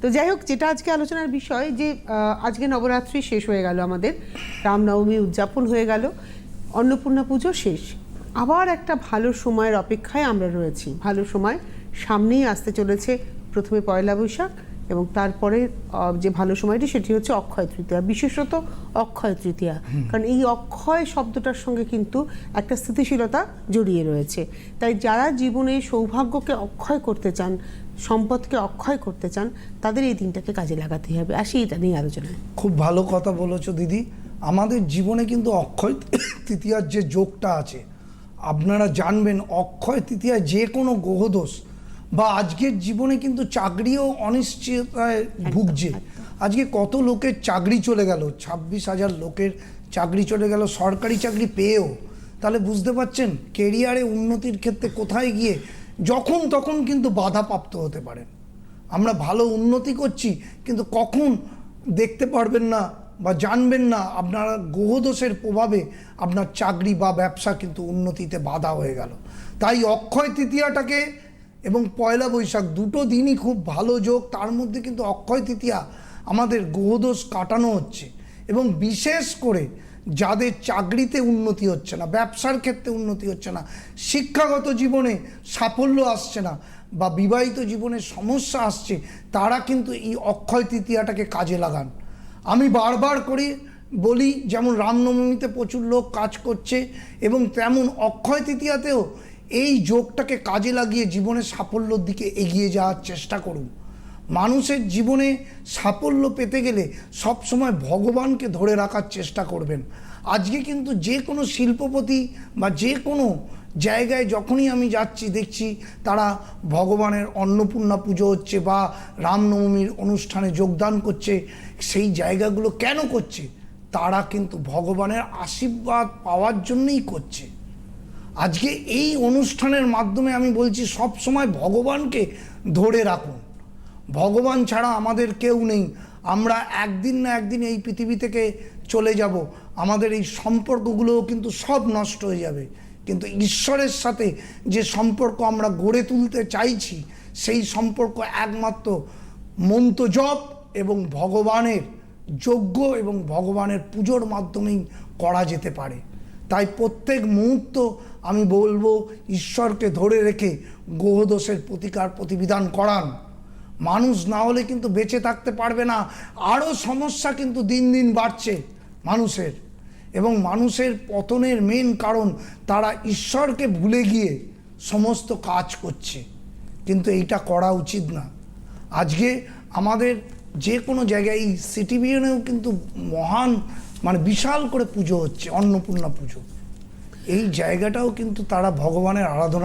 তো যাই হোক, যেটা আজকে আলোচনার বিষয় যে আজকে নবরাত্রি শেষ হয়ে গেল আমাদের, রামনবমী উদযাপন হয়ে গেল, অন্নপূর্ণা পুজো শেষ। আবার একটা ভালো সময়ের অপেক্ষায় আমরা রয়েছি। ভালো সময় সামনেই আসতে চলেছে প্রথমে পয়লা বৈশাখ এবং তারপরে যে ভালো সময়টি সেটি হচ্ছে অক্ষয় তৃতীয়া। বিশেষত অক্ষয় তৃতীয়া। কারণ এই অক্ষয় শব্দটার সঙ্গে কিন্তু একটা স্থিতিশীলতা জড়িয়ে রয়েছে। তাই যারা জীবনে সৌভাগ্যকে অক্ষয় করতে চান সম্পদকে অক্ষয় করতে চান তাদের এই দিনটাকে কাজে লাগাতে হবে। আসি এটা নিয়ে আলোচনায়। খুব ভালো কথা বলেছ দিদি। আমাদের জীবনে কিন্তু অক্ষয় তৃতীয়ার যে যোগটা আছে আপনারা জানবেন অক্ষয় তৃতীয়া যে কোনো গ্রহদোষ বা আজকের জীবনে কিন্তু চাকরিও অনিশ্চয়তায় ভুগছে। আজকে কত লোকের চাকরি চলে গেল? ছাব্বিশ হাজার লোকের চাকরি চলে গেল সরকারি চাকরি পেয়েও। তাহলে বুঝতে পারছেন কেরিয়ারে উন্নতির ক্ষেত্রে কোথায় গিয়ে যখন তখন কিন্তু বাধাপ্রাপ্ত হতে পারেন আমরা ভালো উন্নতি করছি কিন্তু কখন দেখতে পারবেন না বা জানবেন না আপনার গ্রহদোষের প্রভাবে আপনার চাকরি বা ব্যবসা কিন্তু উন্নতিতে বাধা হয়ে গেল। তাই অক্ষয় তৃতীয়াটাকে এবং পয়লা বৈশাখ দুটো দিনই খুব ভালো যোগ, তার মধ্যে কিন্তু অক্ষয় তৃতীয়া আমাদের গ্রহদোষ কাটানো হচ্ছে। এবং বিশেষ করে যাদের চাকরিতে উন্নতি হচ্ছে না, ব্যবসার ক্ষেত্রে উন্নতি হচ্ছে না, শিক্ষাগত জীবনে সাফল্য আসছে না বা বিবাহিত জীবনে সমস্যা আসছে, তারা কিন্তু এই অক্ষয় তৃতীয়াটাকে কাজে লাগান। আমি বারবার করে বলি, যেমন রামনবমীতে প্রচুর লোক কাজ করছে এবং তেমন অক্ষয় তৃতীয়াতেও এই যোগটাকে কাজে লাগিয়ে জীবনের সাফল্যর দিকে এগিয়ে যাওয়ার চেষ্টা করুন। মানুষের জীবনে সাফল্য পেতে গেলে সব সময় ভগবানকে ধরে রাখার চেষ্টা করবেন। আজকে কিন্তু যে কোনো শিল্পপতি বা যে কোনো জায়গায় যখনই আমি যাচ্ছি, দেখছি তারা ভগবানের অন্নপূর্ণা পুজো হচ্ছে বা রামনবমীর অনুষ্ঠানে যোগদান করছে, সেই জায়গাগুলো কেন করছে? তারা কিন্তু ভগবানের আশীর্বাদ পাওয়ার জন্যই করছে। আজকে এই অনুষ্ঠানের মাধ্যমে আমি বলছি সব সময় ভগবানকে ধরে রাখুন। ভগবান ছাড়া আমাদের কেউ নেই। আমরা একদিন না একদিন এই পৃথিবী থেকে চলে যাব। আমাদের এই সম্পর্কগুলোও কিন্তু সব নষ্ট হয়ে যাবে। কিন্তু ঈশ্বরের সাথে যে সম্পর্ক আমরা গড়ে তুলতে চাইছি, সেই সম্পর্ক একমাত্র মন্ত্র জপ এবং ভগবানের যজ্ঞ এবং ভগবানের পুজোর মাধ্যমেই করা যেতে পারে। প্রত্যেক মুহূর্ত আমি বলব ঈশ্বরকে ধরে রেখে গ্রহদোষের প্রতিকার প্রতিবিধান করান। মানুষ না হলে কিন্তু বেঁচে থাকতে পারবে না আরও সমস্যা কিন্তু দিন দিন বাড়ছে মানুষের। এবং মানুষের পতনের মেন কারণ, তারা ঈশ্বরকে ভুলে গিয়ে সমস্ত কাজ করছে। কিন্তু এইটা করা উচিত না। আজকে আমাদের যে কোনো জায়গায় এই সিটিবিএনেও কিন্তু মহান মানে বিশাল করে পুজো হচ্ছে অন্নপূর্ণা পুজো। এই জায়গাটাও কিন্তু তারা ভগবানের আরাধনা